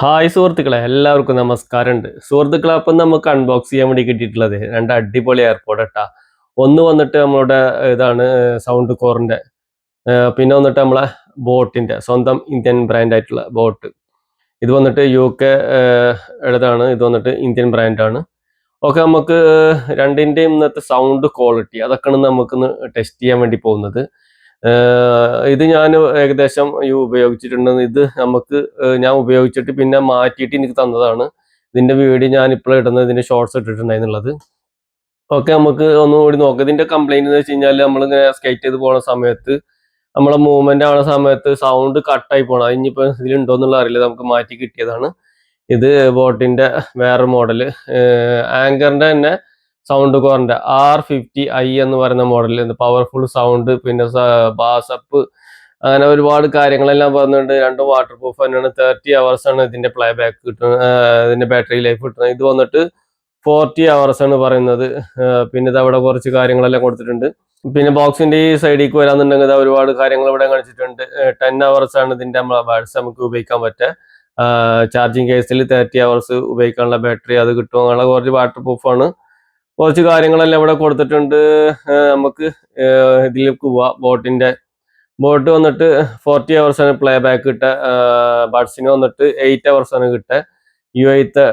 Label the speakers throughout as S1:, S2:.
S1: Hi സുഹൃത്തുക്കളെ. എല്ലാവർക്കും നമസ്കാരമുണ്ട്. സുഹൃത്തുക്കളെ അപ്പം നമുക്ക് അൺബോക്സ് ചെയ്യാൻ വേണ്ടി കിട്ടിയിട്ടുള്ളത് രണ്ട് അടിപൊളി എയർപോർട്ട് കേട്ടാ ഒന്ന് വന്നിട്ട് നമ്മളുടെ ഇതാണ് സൗണ്ട് കോറിന്റെ പിന്നെ വന്നിട്ട് നമ്മളെ ബോട്ടിന്റെ സ്വന്തം ഇന്ത്യൻ ബ്രാൻഡായിട്ടുള്ള ബോട്ട് ഇത് വന്നിട്ട് യു കെ ഇടതാണ്. ഇത് വന്നിട്ട് ഇന്ത്യൻ ബ്രാൻഡാണ് ഓക്കെ നമുക്ക് രണ്ടിന്റെയും ഇന്നത്തെ സൗണ്ട് ക്വാളിറ്റി അതൊക്കെയാണ് നമുക്കൊന്ന് ടെസ്റ്റ് ചെയ്യാൻ വേണ്ടി പോകുന്നത്. ഇത് ഞാൻ ഏകദേശം ഈ ഉപയോഗിച്ചിട്ടുണ്ട് ഇത് നമുക്ക് ഞാൻ ഉപയോഗിച്ചിട്ട് പിന്നെ മാറ്റിയിട്ട് എനിക്ക് തന്നതാണ്. ഇതിന്റെ വീഡിയോ ഞാൻ ഇപ്പോൾ ഇടുന്നത് ഇതിന്റെ ഷോർട്സ് ഇട്ടിട്ടുണ്ടായിരുന്നുള്ളത്. ഓക്കെ നമുക്ക് ഒന്നുകൂടി നോക്കാം. ഇതിന്റെ കംപ്ലൈന്റ് എന്ന് വെച്ച് കഴിഞ്ഞാൽ നമ്മളിങ്ങനെ സ്കേറ്റ് ചെയ്ത് പോണ സമയത്ത് നമ്മളെ മൂവ്മെന്റ് ആവുന്ന സമയത്ത് സൗണ്ട് കട്ടായി പോകണം അത് ഇനിയിപ്പോൾ ഇതിലുണ്ടോ എന്നുള്ള അറിയില്ല. നമുക്ക് മാറ്റി കിട്ടിയതാണ്. ഇത് ബോട്ടിന്റെ വേറെ മോഡൽ ആങ്കറിന്റെ തന്നെ സൗണ്ട് കോറിന്റെ ആർ ഫിഫ്റ്റി ഐ എന്ന് പറയുന്ന മോഡലിൽ പവർഫുൾ സൗണ്ട് പിന്നെ ബാസപ്പ് അങ്ങനെ ഒരുപാട് കാര്യങ്ങളെല്ലാം പറഞ്ഞുകൊണ്ട് രണ്ട് വാട്ടർ പ്രൂഫ് തന്നെയാണ്. തേർട്ടി അവേഴ്സ് ആണ് ഇതിന്റെ പ്ലേ ബാക്ക് കിട്ടുന്നത് ഇതിന്റെ ബാറ്ററി ലൈഫ് കിട്ടുന്നത്. ഇത് വന്നിട്ട് ഫോർട്ടി അവേഴ്സ് ആണ് പറയുന്നത്. പിന്നെ ഇത് അവിടെ കുറച്ച് കാര്യങ്ങളെല്ലാം കൊടുത്തിട്ടുണ്ട്. പിന്നെ ബോക്സിന്റെ ഈ സൈഡിലേക്ക് വരാന്നുണ്ടെങ്കിൽ ഒരുപാട് കാര്യങ്ങൾ ഇവിടെ കാണിച്ചിട്ടുണ്ട്. ടെൻ അവേഴ്സ് ആണ് ഇതിന്റെ ബാറ്റ്സ് നമുക്ക് ഉപയോഗിക്കാൻ പറ്റുക. ചാർജിങ് കേസിൽ തേർട്ടി അവേഴ്സ് ഉപയോഗിക്കാനുള്ള ബാറ്ററി അത് കിട്ടും. അങ്ങനെ കുറച്ച് വാട്ടർ പ്രൂഫാണ് കുറച്ച് കാര്യങ്ങളെല്ലാം ഇവിടെ കൊടുത്തിട്ടുണ്ട്. നമുക്ക് ഇതിലേക്ക് പോവാം. ബോട്ടിന്റെ ബോട്ട് വന്നിട്ട് ഫോർട്ടി അവേഴ്സ് ആണ് പ്ലേ ബാക്ക് കിട്ടുക ബഡ്സിന് വന്നിട്ട് എയ്റ്റ് അവേഴ്സ് ആണ് കിട്ടുക യു ഐത്തെ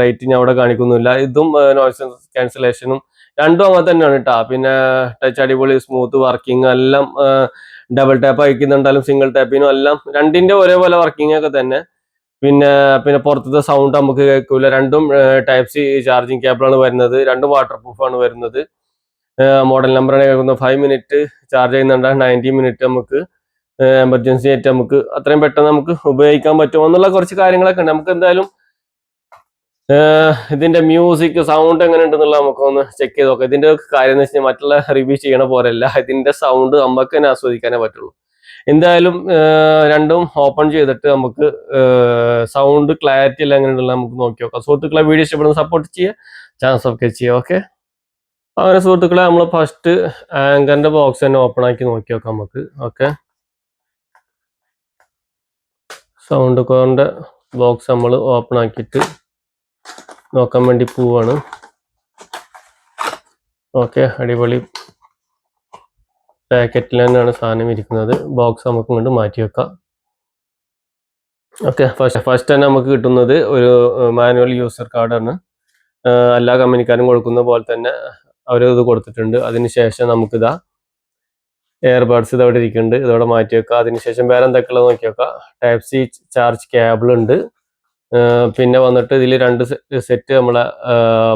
S1: റേറ്റ് ഞാൻ അവിടെ കാണിക്കുന്നില്ല. ഇതും നോയ്സ് ക്യാൻസലേഷനും രണ്ടും അങ്ങനെ തന്നെയാണ് കേട്ടോ പിന്നെ ടച്ച് അടിപൊളി സ്മൂത്ത് വർക്കിംഗ് എല്ലാം ഡബിൾ ടാപ്പ് അയക്കുന്നുണ്ടാലും സിംഗിൾ ടാപ്പിനും എല്ലാം രണ്ടിന്റെ ഒരേപോലെ വർക്കിംഗ് ഒക്കെ തന്നെ. പിന്നെ പിന്നെ പുറത്തത്തെ സൗണ്ട് നമുക്ക് കേൾക്കൂല. രണ്ടും ടൈപ്പ് സി ചാർജിങ് കേബിളാണ് വരുന്നത്. രണ്ടും വാട്ടർ പ്രൂഫ് ആണ് വരുന്നത്. മോഡൽ നമ്പറാണ് കേൾക്കുന്നത്. ഫൈവ് മിനിറ്റ് ചാർജ് ചെയ്യുന്നുണ്ട്. നയന്റി മിനിറ്റ് നമുക്ക് എമർജൻസി ആയിട്ട് നമുക്ക് അത്രയും പെട്ടെന്ന് നമുക്ക് ഉപയോഗിക്കാൻ പറ്റുമോ എന്നുള്ള കുറച്ച് കാര്യങ്ങളൊക്കെ ഉണ്ട്. നമുക്ക് എന്തായാലും ഇതിന്റെ മ്യൂസിക് സൗണ്ട് എങ്ങനെ ഉണ്ടെന്നുള്ള നമുക്കൊന്ന് ചെക്ക് ചെയ്ത് നോക്കാം. ഇതിന്റെ കാര്യം എന്ന് വെച്ചാൽ മറ്റുള്ള റിവ്യൂ ചെയ്യണ പോലെയല്ല. ഇതിന്റെ സൗണ്ട് നമുക്ക് തന്നെ ആസ്വദിക്കാനേ പറ്റുള്ളൂ. എന്തായാലും രണ്ടും ഓപ്പൺ ചെയ്തിട്ട് നമുക്ക് സൗണ്ട് ക്ലാരിറ്റി എല്ലാം എങ്ങനെയുള്ള നമുക്ക് നോക്കി നോക്കാം. സുഹൃത്തുക്കളെ വീഡിയോ ഇഷ്ടപ്പെടുന്ന സപ്പോർട്ട് ചെയ്യുക. ചാനൽ സബ്സ്ക്രൈബ് ചെയ്യുക ഓക്കെ അങ്ങനെ സുഹൃത്തുക്കളെ നമ്മൾ ഫസ്റ്റ് ആങ്കറിന്റെ ബോക്സ് തന്നെ ഓപ്പൺ ആക്കി നോക്കി നോക്കാം നമുക്ക് ഓക്കെ സൗണ്ട് കോറിന്റെ ബോക്സ് നമ്മൾ ഓപ്പൺ ആക്കിയിട്ട് നോക്കാൻ വേണ്ടി പോവാണ്. ഓക്കെ അടിപൊളി. പാക്കറ്റിൽ തന്നെയാണ് സാധനം ഇരിക്കുന്നത്. ബോക്സ് നമുക്ക് ഇങ്ങോട്ട് മാറ്റി വെക്കാം. ഓക്കെ ഫസ്റ്റ് ഫസ്റ്റ് തന്നെ നമുക്ക് കിട്ടുന്നത് ഒരു മാനുവൽ യൂസർ കാർഡാണ് എല്ലാ കമ്പനിക്കാരും കൊടുക്കുന്ന പോലെ തന്നെ അവർ ഇത് കൊടുത്തിട്ടുണ്ട്. അതിനുശേഷം നമുക്കിതാ എയർബഡ്സ് ഇത് അവിടെ ഇരിക്കുന്നുണ്ട്. ഇതോടെ മാറ്റി വെക്കാം. അതിനുശേഷം വേറെ എന്തൊക്കെയുള്ളത് നോക്കി വെക്കാം. ടൈപ്പ് സി ചാർജ് കേബിൾ ഉണ്ട്. പിന്നെ വന്നിട്ട് ഇതിൽ രണ്ട് സെറ്റ് നമ്മളെ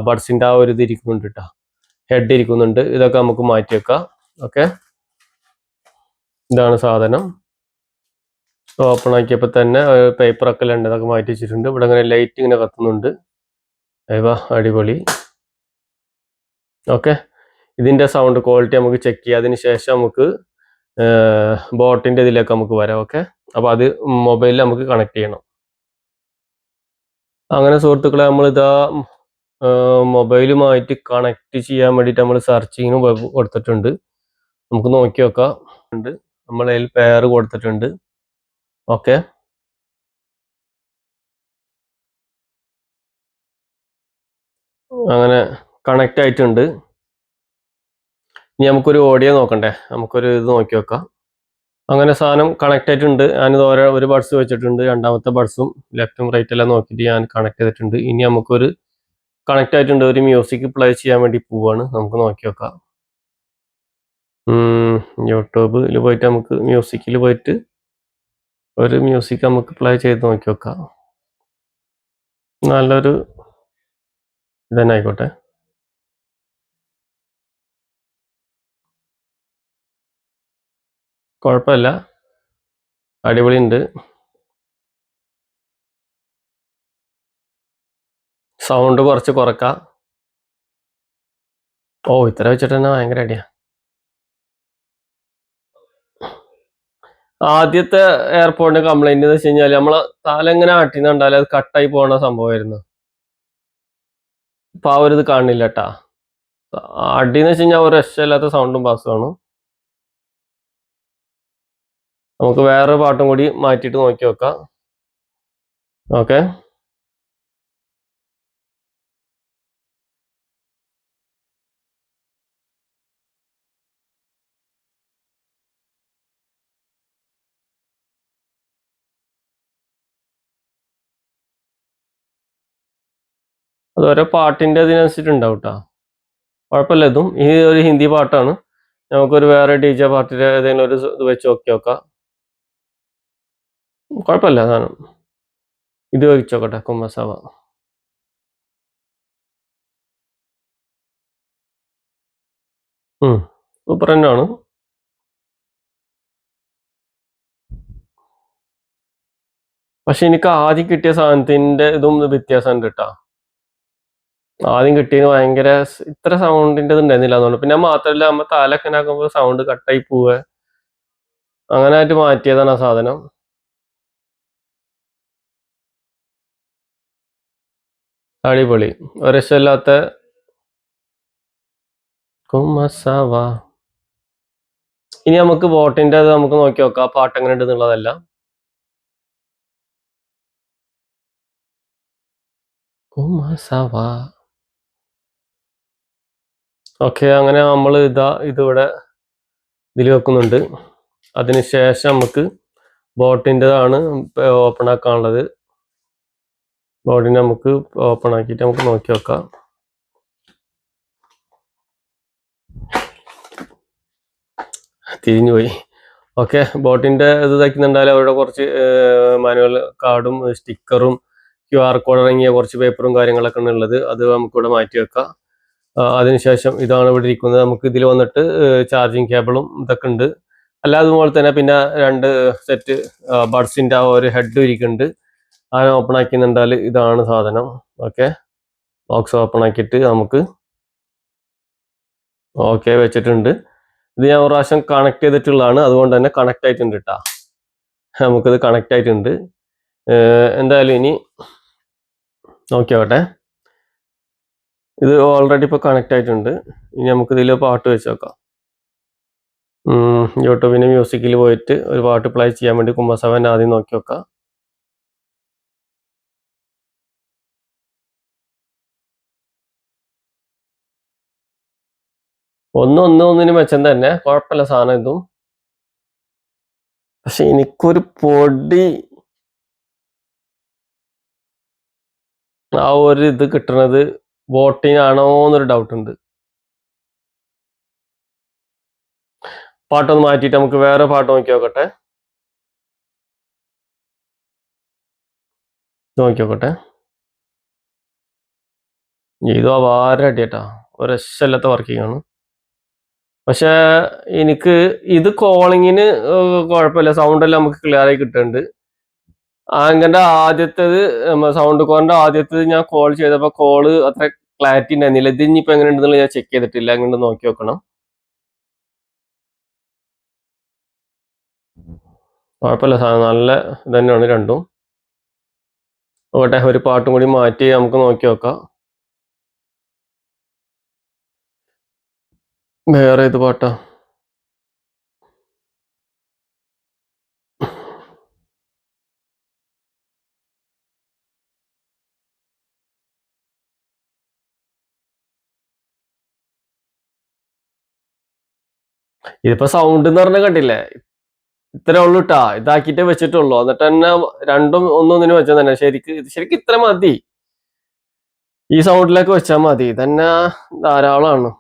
S1: ബഡ്സിന്റെ ആ ഒരു ഇത് ഇരിക്കുന്നുണ്ട് കേട്ടോ ഹെഡ് ഇരിക്കുന്നുണ്ട്. ഇതൊക്കെ നമുക്ക് മാറ്റി വെക്കാം. ഓക്കെ ഇതാണ് സാധനം. ഓപ്പൺ ആക്കിയപ്പോൾ തന്നെ പേപ്പറൊക്കെ ഉണ്ട് അതൊക്കെ മാറ്റി വെച്ചിട്ടുണ്ട്. ഇവിടെ അങ്ങനെ ലൈറ്റ് ഇങ്ങനെ കത്തുന്നുണ്ട്. അയ്വാ അടിപൊളി. ഓക്കെ. ഇതിന്റെ സൗണ്ട് ക്വാളിറ്റി നമുക്ക് ചെക്ക് ചെയ്യാം. അതിന് ശേഷം നമുക്ക് ബോട്ടിന്റെ ഇതിലേക്ക് നമുക്ക് വരാം. ഓക്കെ. അപ്പോൾ അത് മൊബൈലിൽ നമുക്ക് കണക്ട് ചെയ്യണം. അങ്ങനെ സുഹൃത്തുക്കളെ നമ്മളിതാ മൊബൈലുമായിട്ട് കണക്ട് ചെയ്യാൻ വേണ്ടിയിട്ട് നമ്മൾ സെർച്ചിങ്ങിന് കൊടുത്തിട്ടുണ്ട്. നമുക്ക് നോക്കി നോക്കാം. ഉണ്ട് നമ്മൾ അതിൽ പെയർ കൊടുത്തിട്ടുണ്ട്. ഓക്കെ അങ്ങനെ കണക്ട് ആയിട്ടുണ്ട്. ഇനി നമുക്കൊരു ഓഡിയോ നോക്കണ്ടേ? നമുക്കൊരു ഇത് നോക്കി വെക്കാം. അങ്ങനെ സാധനം കണക്ട് ആയിട്ടുണ്ട്. ഞാനിത് ഓരോ ഒരു ബഡ്സ് വെച്ചിട്ടുണ്ട്. രണ്ടാമത്തെ ബഡ്സും ലെഫ്റ്റും റൈറ്റും എല്ലാം നോക്കിയിട്ട് ഞാൻ കണക്ട് ചെയ്തിട്ടുണ്ട്. ഇനി നമുക്കൊരു കണക്ട് ആയിട്ടുണ്ട്. ഒരു മ്യൂസിക് പ്ലേ ചെയ്യാൻ വേണ്ടി പോവാണ്. നമുക്ക് നോക്കി നോക്കാം യൂട്യൂബിൽ പോയിട്ട് നമുക്ക് മ്യൂസിക്കിൽ പോയിട്ട് ഒരു മ്യൂസിക് നമുക്ക് പ്ലേ ചെയ്ത് നോക്കി നോക്കാം നല്ലൊരു ഇതന്നെ ആയിക്കോട്ടെ കുഴപ്പമില്ല അടിപൊളി ഉണ്ട് സൗണ്ട് കുറച്ച് കുറക്കാം. ഓ ഇത്ര വെച്ചിട്ട് തന്നെ ഭയങ്കര അടിയാ. ആദ്യത്തെ എയർപോർട്ടിന്റെ കംപ്ലൈന്റ് എന്ന് വെച്ച് കഴിഞ്ഞാൽ നമ്മളെ തല ഇങ്ങനെ ആട്ടിന്നുണ്ടാലും അത് കട്ടായി പോണ സംഭവമായിരുന്നു ഇപ്പൊ ആ ഇത് കാണില്ല കേട്ടാ അടിന്ന് വെച്ച് കഴിഞ്ഞാൽ ഒരു രക്ഷയില്ലാത്ത സൗണ്ടും ബാസുമാണ് നമുക്ക് വേറെ പാട്ടും കൂടി മാറ്റിയിട്ട് നോക്കി നോക്കാം ഓക്കെ. അത് ഓരോ പാട്ടിന്റെ അതിനനുസരിച്ചിട്ടുണ്ടാവും കേട്ടോ കുഴപ്പമില്ല ഇതും ഈ ഒരു ഹിന്ദി പാട്ടാണ്. നമുക്കൊരു വേറെ ഡി ജെ പാർട്ടിയുടെ ഏതെങ്കിലും ഒരു ഇത് വെച്ച് നോക്കി നോക്കാം. കുഴപ്പമില്ല സാധനം ഇത് വെച്ച് നോക്കട്ടെ കുമ്മസവ സൂപ്പർ തന്നെയാണ്. പക്ഷെ എനിക്ക് ആദ്യം കിട്ടിയ സാധനത്തിന്റെ ഇതും വ്യത്യാസം ഉണ്ട് കേട്ടോ. ആദ്യം കിട്ടിയതിന് ഭയങ്കര ഇത്ര സൗണ്ടിന്റെ ഇത് ഉണ്ടായിരുന്നില്ല എന്നുണ്ട് പിന്നെ മാത്രമല്ല നമ്മ തലൊക്കെ ആക്കുമ്പോൾ സൗണ്ട് കട്ടായി പോവുക അങ്ങനെ ആയിട്ട് മാറ്റിയതാണ് ആ സാധനം. അടിപൊളി. ഒരക്ഷമില്ലാത്ത രക്ഷമില്ലാത്ത കുമസവ. ഇനി നമുക്ക് ബോട്ടിന്റെ അത് നമുക്ക് നോക്കി നോക്കാം. ആ പാട്ട് എങ്ങനെ ഉണ്ടെന്നുള്ളതല്ല കുമസവ. ഓക്കെ അങ്ങനെ നമ്മൾ ഇതാ ഇതിവിടെ ഇതിൽ വെക്കുന്നുണ്ട്. അതിനുശേഷം നമുക്ക് ബോട്ടിന്റെതാണ് ഓപ്പൺ ആക്കാനുള്ളത്. ബോട്ടിനെ നമുക്ക് ഓപ്പൺ ആക്കിയിട്ട് നമുക്ക് നോക്കി വെക്കാം. തിരിഞ്ഞുപോയി. ഓക്കെ ബോട്ടിന്റെ ഇത് തയ്ക്കുന്നുണ്ടായാലും അവരുടെ കുറച്ച് മാനുവൽ കാർഡും സ്റ്റിക്കറും ക്യു ആർ കോഡ് അടങ്ങിയ കുറച്ച് പേപ്പറും കാര്യങ്ങളൊക്കെ ഉള്ളത്. അത് നമുക്കിവിടെ മാറ്റി വെക്കാം. അതിനുശേഷം ഇതാണ് ഇവിടെ ഇരിക്കുന്നത്. നമുക്ക് ഇതിൽ വന്നിട്ട് ചാർജിങ് കേബിളും ഇതൊക്കെ ഉണ്ട്. അല്ലാതെ അതുപോലെ തന്നെ പിന്നെ രണ്ട് സെറ്റ് ബഡ്സിന്റെ ആ ഒരു ഹെഡ് ഇരിക്കുന്നുണ്ട്. അങ്ങനെ ഓപ്പൺ ആക്കിന്നുണ്ടാൽ ഇതാണ് സാധനം. ഓക്കെ ബോക്സ് ഓപ്പൺ ആക്കിയിട്ട് നമുക്ക് ഓക്കെ വെച്ചിട്ടുണ്ട്. ഇത് ഞാൻ പ്രാവശ്യം കണക്ട് ചെയ്തിട്ടുള്ളതാണ്. അതുകൊണ്ട് തന്നെ കണക്ട് ആയിട്ടുണ്ട് കേട്ടാ നമുക്കിത് കണക്ട് ആയിട്ടുണ്ട്. എന്തായാലും ഇനി നോക്കിയോട്ടെ ഇത് ഓൾറെഡി ഇപ്പോൾ കണക്റ്റ് ആയിട്ടുണ്ട്. ഇനി നമുക്ക് ഇതിൽ പാട്ട് വെച്ച് നോക്കാം യൂട്യൂബിന്റെ മ്യൂസിക്കിൽ പോയിട്ട് ഒരു പാട്ട് പ്ലേ ചെയ്യാൻ വേണ്ടി കുമ്പസവൻ ആദ്യം നോക്കി നോക്കാം ഒന്ന് ഒന്ന് ഒന്നിന് മെച്ചം തന്നെ. കുഴപ്പമില്ല സാധനം ഇതും. പക്ഷെ എനിക്കൊരു പൊടി ആ ഒരു ഇത് കിട്ടുന്നത് ബോട്ടിനാണോ എന്നൊരു ഡൗട്ട് ഉണ്ട്. പാട്ടൊന്ന് മാറ്റിയിട്ട് നമുക്ക് വേറെ പാട്ട് നോക്കി നോക്കട്ടെ. നോക്കി നോക്കട്ടെ. ഇതോ വാര അടിയട്ടാ. ഒരു രക്ഷമില്ലാത്ത വർക്കിംഗ് ആണ് പക്ഷെ എനിക്ക് ഇത് കോളിങ്ങിന് കുഴപ്പമില്ല. സൗണ്ട് എല്ലാം നമുക്ക് ക്ലിയർ ആയി കിട്ടുന്നുണ്ട് ആങ്കന്റെ ആദ്യത്തേത് സൗണ്ട് കോറിന്റെ ആദ്യത്തേത് ഞാൻ കോൾ ചെയ്തപ്പോൾ കോൾ അത്ര ക്ലാരിറ്റി ഉണ്ടായിരുന്നില്ല. ഇത് ഇനിയിപ്പോ എങ്ങനെ ഉണ്ടെന്നുള്ളത് ഞാൻ ചെക്ക് ചെയ്തിട്ടില്ല. അങ്ങോട്ട് നോക്കി നോക്കണം കുഴപ്പമില്ല നല്ല ഇത് തന്നെയാണ് രണ്ടും. ഓട്ടെ ഒരു പാട്ടും കൂടി മാറ്റി നമുക്ക് നോക്കി നോക്കാം വേറെ ഇത് പാട്ടാ? ഇതിപ്പോ സൗണ്ട് എന്ന് പറഞ്ഞ കണ്ടില്ലേ? ഇത്ര ഉള്ളു ട്ടാ. ഇതാക്കിട്ടേ വെച്ചിട്ടുള്ളൂ. എന്നിട്ട് തന്നെ രണ്ടും ഒന്നൊന്നിനും വെച്ചാൽ തന്നെ. ശരിക്ക് ശരിക്കും ഇത്ര മതി. ഈ സൗണ്ടിലേക്ക് വെച്ചാൽ മതി. ഇതന്നെ ധാരാളമാണ്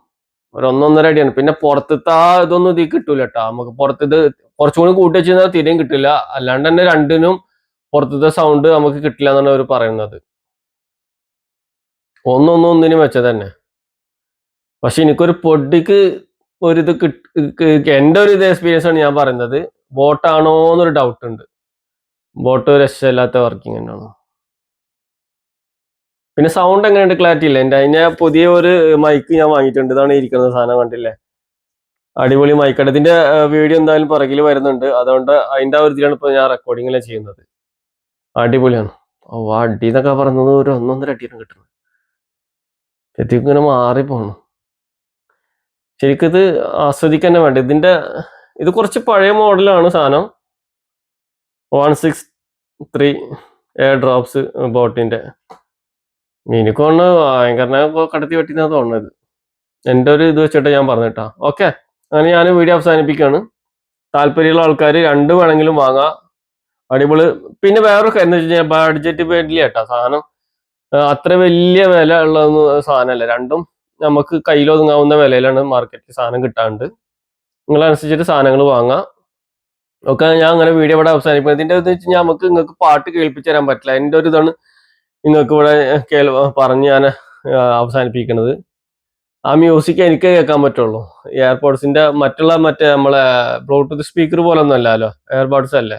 S1: ഒരു ഒന്നൊന്നര അടിയാണ്. പിന്നെ പുറത്തത്തെ ആ ഇതൊന്നും ഇതിൽ കിട്ടൂല കേട്ടോ നമുക്ക് പുറത്തത് കുറച്ചും കൂടി കൂട്ടി വെച്ചാൽ തീരെയും കിട്ടില്ല. അല്ലാണ്ട് തന്നെ രണ്ടിനും പുറത്തത്തെ സൗണ്ട് നമുക്ക് കിട്ടില്ല എന്നാണ് അവർ പറയുന്നത്. ഒന്നൊന്നൊന്നിനും വെച്ചാൽ തന്നെ. പക്ഷെ എനിക്കൊരു പൊടിക്ക് ഒരിത് ഇത് എന്റെ ഒരു ഇത് എക്സ്പീരിയൻസ് ആണ് ഞാൻ പറയുന്നത്. ബോട്ടാണോ എന്നൊരു ഡൗട്ട് ഉണ്ട്. ബോട്ട് രക്ഷയില്ലാത്ത വർക്കിംഗ് തന്നെയാണ്. പിന്നെ സൗണ്ട് എങ്ങനെയുണ്ട്? ക്ലാരിറ്റി ഇല്ല? എന്റെ അതിന് പുതിയ ഒരു മൈക്ക് ഞാൻ വാങ്ങിയിട്ടുണ്ട്. ഇതാണ് ഇരിക്കുന്ന സാധനം കണ്ടില്ലേ? അടിപൊളി മൈക്കാണ് ഇതിന്റെ വീഡിയോ എന്തായാലും പുറകിൽ വരുന്നുണ്ട്. അതുകൊണ്ട് അതിന്റെ ആ ഒരു ഇതിലാണ് ഇപ്പോൾ ഞാൻ റെക്കോർഡിങ്ങിലാണ് ചെയ്യുന്നത്. അടിപൊളിയാണ്. ഓ അടി എന്നൊക്കെ പറയുന്നത് ഒരു ഒന്നൊന്നര അടിയാണ് കിട്ടുന്നത്. ഇങ്ങനെ മാറിപ്പോണം. ശരിക്കും ഇത് ആസ്വദിക്കാൻ തന്നെ വേണ്ട. ഇതിന്റെ ഇത് കുറച്ച് പഴയ മോഡലാണ് സാധനം. One six three air drops ബോട്ടിന്റെ യൂണിക്കോണ് ഭയങ്കരനെ കടത്തി വെട്ടിന്നാ തോന്നുന്നത്. എന്റെ ഒരു ഇത് വെച്ചിട്ട് ഞാൻ പറഞ്ഞിട്ടാ ഓക്കെ അങ്ങനെ ഞാൻ വീഡിയോ അവസാനിപ്പിക്കുകയാണ്. താല്പര്യമുള്ള ആൾക്കാർ രണ്ട് വേണമെങ്കിലും വാങ്ങാം. അടിപൊളി. പിന്നെ വേറൊരു കാര്യം വെച്ച് കഴിഞ്ഞാൽ ബഡ്ജറ്റ് വേണ്ടില്ല കേട്ടോ സാധനം. അത്ര വലിയ വില ഉള്ള സാധനമല്ല. രണ്ടും നമുക്ക് കയ്യിലൊതുങ്ങാവുന്ന വിലയിലാണ് മാർക്കറ്റിൽ സാധനം കിട്ടാണ്ട്. നിങ്ങളനുസരിച്ചിട്ട് സാധനങ്ങൾ വാങ്ങാം. ഒക്കെ ഞാൻ അങ്ങനെ വീഡിയോ ഇവിടെ അവസാനിപ്പിക്കുന്നത് ഇതിന്റെ ഇത് വെച്ച് നമുക്ക് നിങ്ങൾക്ക് പാട്ട് കേൾപ്പിച്ചു തരാൻ പറ്റില്ല. എന്റെ ഒരു ഇതാണ് നിങ്ങൾക്ക് ഇവിടെ കേൾ പറഞ്ഞ് ഞാൻ അവസാനിപ്പിക്കുന്നത്. ആ മ്യൂസിക് എനിക്ക് കേൾക്കാൻ പറ്റുള്ളൂ. എയർപോഡ്സിന്റെ മറ്റുള്ള മറ്റേ നമ്മളെ ബ്ലൂടൂത്ത് സ്പീക്കർ പോലെ ഒന്നും അല്ലല്ലോ. എയർപോഡ്സ് അല്ലേ?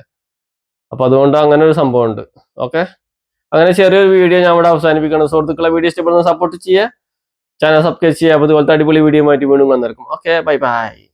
S1: അപ്പം അതുകൊണ്ട് അങ്ങനെ ഒരു സംഭവം ഉണ്ട് ഓക്കെ? അങ്ങനെ ചെറിയൊരു വീഡിയോ ഞാൻ ഇവിടെ അവസാനിപ്പിക്കണം സുഹൃത്തുക്കളെ വീഡിയോ ഇഷ്ടപ്പെടുന്ന സപ്പോർട്ട് ചെയ്യുക ചാനൽ സബ്സ്ക്രൈബ് ചെയ്യുക അതുപോലത്തെ അടിപൊളി വീഡിയോ മാറ്റി വീണ്ടും വന്നിരിക്കും. Okay bye bye